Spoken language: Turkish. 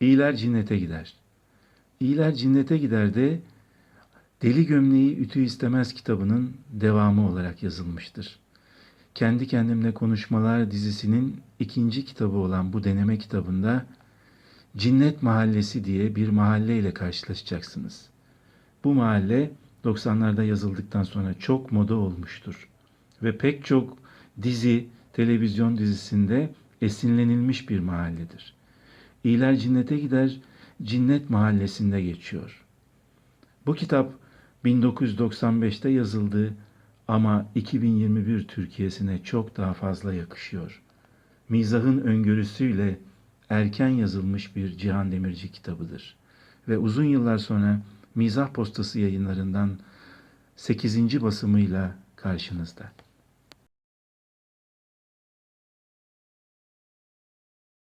İyiler cinnete gider. İyiler cinnete gider de Deli Gömleği Ütü İstemez kitabının devamı olarak yazılmıştır. Kendi Kendimle Konuşmalar dizisinin ikinci kitabı olan bu deneme kitabında Cinnet Mahallesi diye bir mahalle ile karşılaşacaksınız. Bu mahalle 90'larda yazıldıktan sonra çok moda olmuştur. Ve pek çok dizi, televizyon dizisinde esinlenilmiş bir mahalledir. İyiler cinnete gider, Cinnet Mahallesi'nde geçiyor. Bu kitap 1995'te yazıldı ama 2021 Türkiye'sine çok daha fazla yakışıyor. Mizahın öngörüsüyle erken yazılmış bir Cihan Demirci kitabıdır. Ve uzun yıllar sonra Mizah Postası yayınlarından 8. basımıyla karşınızda.